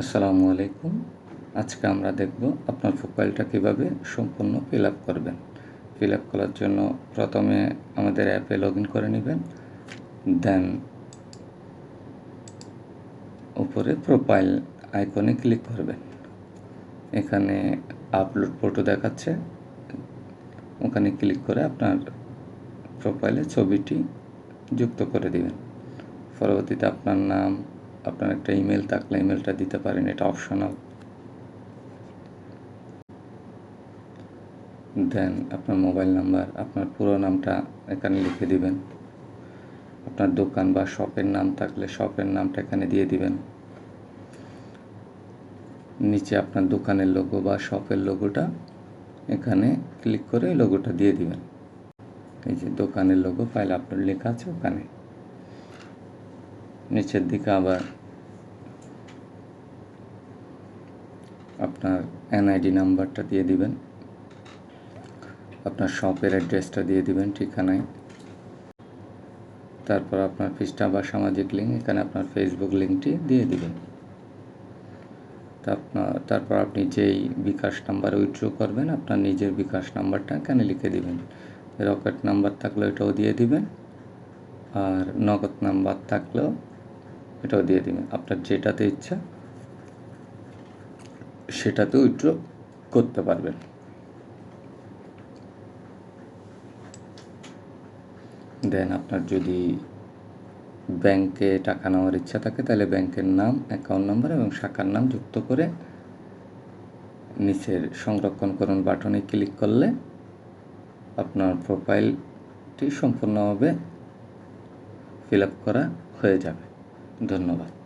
আসসালামু আলাইকুম। আজকে আমরা দেখব আপনার প্রোফাইলটা কীভাবে সম্পূর্ণ ফিল আপ করবেন। ফিল আপ করার জন্য প্রথমে আমাদের অ্যাপে লগ করে নেবেন। দেন উপরে প্রোফাইল আইকনে ক্লিক করবেন। এখানে আপলোড ফটো দেখাচ্ছে। ওখানে ক্লিক করে আপনার প্রোফাইলে ছবিটি যুক্ত করে দিবেন। পরবর্তীতে আপনার নাম আপনার একটা ইমেল থাকলে ইমেলটা দিতে পারেন, এটা অপশনাল দেন আপনার মোবাইল নাম্বার আপনার পুরো নামটা এখানে লিখে দিবেন। আপনার দোকান বা শপের নাম থাকলে শপের নামটা এখানে দিয়ে দিবেন। নিচে আপনার দোকানের লোগো বা শপের লোগোটা এখানে ক্লিক করে লোগোটা দিয়ে দিবেন। এই যে দোকানের লোগো ফাইল আপলোড লেখা আছে ওখানে। নিচের দিকে আবার আপনার এনআইডি নাম্বারটা দিয়ে দিবেন। আপনার শপের অ্যাড্রেসটা দিয়ে দিবেন ঠিকানায়। তারপর আপনার পৃষ্ঠা বা সামাজিক লিঙ্ক এখানে আপনার ফেসবুক লিঙ্কটি দিয়ে দিবেন। তারপর আপনি যেই বিকাশ নাম্বার উইথড্র করবেন, আপনার নিজের বিকাশ নাম্বারটা এখানে লিখে দিবেন। রকেট নাম্বার থাকলে এটাও দিয়ে দিবেন। আর নগদ নাম্বার থাকলেও এটাও দিয়ে দিবেন আপনার যেটাতে ইচ্ছা সেটাতে উইথড্র করতে পারবেন। দেন আপনার যদি ব্যাংকে টাকা নেওয়ার ইচ্ছা থাকে, তাহলে ব্যাংকের নাম অ্যাকাউন্ট নাম্বার এবং শাখার নাম যুক্ত করে নিচের সংরক্ষণ করুন বাটনে ক্লিক করলে আপনার প্রোফাইলটি সম্পূর্ণভাবে ফিল আপ করা হয়ে যাবে। ধন্যবাদ।